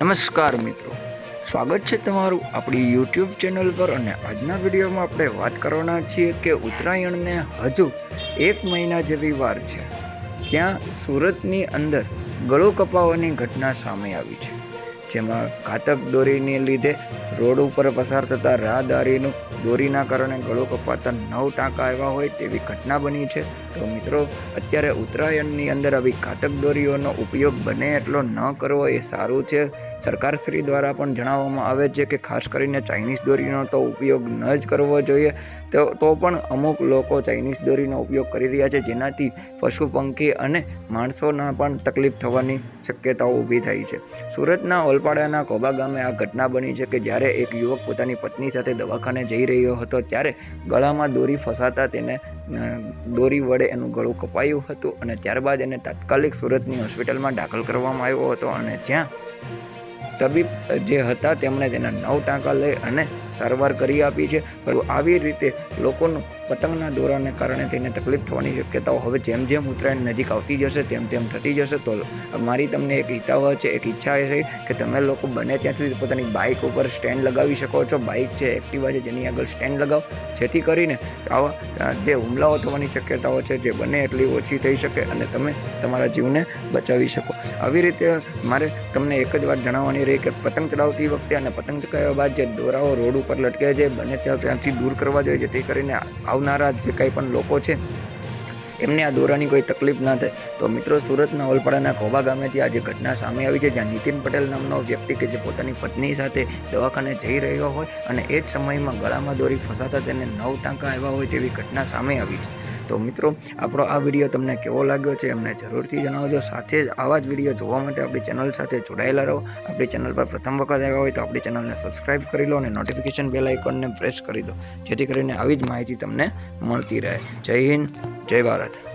નમસ્કાર મિત્રો. સ્વાગત છે તમારું આપણી યુટ્યુબ ચેનલ પર અને આજના વિડીયોમાં આપણે વાત કરવાના છીએ કે ઉત્તરાયણને હજુ એક મહિના જેવી વાર છે. ત્યાં સુરતની અંદર ગળો કપાવવાની ઘટના સામે આવી છે. જેમાં ઘાતક દોરીને લીધે રોડ ઉપર પસાર થતા રાહદારીનું દોરીના કારણે ગળો કપાતા નવ ટાંકા આવ્યા હોય તેવી ઘટના બની છે. તો મિત્રો, અત્યારે ઉત્તરાયણની અંદર આવી ઘાતક દોરીઓનો ઉપયોગ બને એટલો ન કરવો એ સારું છે. સરકારશ્રી દ્વારા પણ જણાવવામાં આવે છે કે ખાસ કરીને ચાઇનીઝ દોરીનો તો ઉપયોગ ન જ કરવો જોઈએ. તો તો પણ અમુક લોકો ચાઇનીઝ દોરીનો ઉપયોગ કરી રહ્યા છે, જેનાથી પશુ પંખી અને માણસોના પણ તકલીફ થવાની શક્યતાઓ ઊભી થાય છે. સુરતના ઓલપાડાના કોબા ગામે આ ઘટના બની છે કે જ્યારે એક યુવક પોતાની પત્ની સાથે દવાખાને જઈ રહ્યો હતો, ત્યારે ગળામાં દોરી ફસાતા તેને દોરી વડે એનું ગળું કપાયું હતું અને ત્યારબાદ એને તાત્કાલિક સુરતની હોસ્પિટલમાં દાખલ કરવામાં આવ્યો હતો અને જ્યાં તબીબ જે હતા તેમણે તેના નવ ટાંકા લઈ અને સારવાર કરી આપી છે. પરંતુ આવી રીતે લોકોનું પતંગના દોરાને કારણે તેને તકલીફ થવાની શક્યતાઓ હવે જેમ જેમ ઉત્તરાયણ નજીક આવતી જશે, તેમ તેમ થતી જશે. તો મારી તમને એક હિતાવહ છે, એક ઈચ્છા એ છે કે તમે લોકો બને ત્યાં સુધી પોતાની બાઇક ઉપર સ્ટેન્ડ લગાવી શકો છો. બાઇક છે, એક્ટિવા છે, જેની આગળ સ્ટેન્ડ લગાવો. જેથી કરીને આવા જે હુમલાઓ થવાની શક્યતાઓ છે, જે બને એટલી ઓછી થઈ શકે અને તમે તમારા જીવને બચાવી શકો. આવી રીતે મારે તમને એક જ વાત જણાવવાની રહી કે પતંગ ચડાવતી વખતે અને પતંગ ચડાવ્યા બાદ જે દોરાઓ, રોડ ઉપર લટકે છે. બને ત્યાં ત્યાંથી દૂર કરવા જોઈએ, જેથી કરીને આવનારા જે કંઈ પણ લોકો છે, એમને આ દોરાની કોઈ તકલીફ ના થાય. તો મિત્રો, સુરતના ઓલપાડાના ખોબા ગામેથી આજે ઘટના સામે આવી છે, જ્યાં નીતિન પટેલ નામનો વ્યક્તિ કે જે પોતાની પત્ની સાથે દવાખાને જઈ રહ્યો હોય અને એ જ સમયમાં ગળામાં દોરી ફસાતા તેને નવ ટાંકા આવ્યા હોય તેવી ઘટના સામે આવી છે. તો મિત્રો, આપણો આ વીડિયો તમને કેવો લાગ્યો છે એમને જરૂરથી જણાવજો. સાથે જ આવા જ વીડિયો જોવા માટે આપણી ચેનલ સાથે જોડાયેલા રહો. આપણી ચેનલ પર પ્રથમ વખત આવ્યા હોય તો આપણી ચેનલને સબસ્ક્રાઈબ કરી લો અને નોટિફિકેશન બેલ આઇકોનને પ્રેસ કરી દો. જેથી કરીને આવી જ માહિતી તમને મળતી રહે. જય હિન્દ, જય ભારત.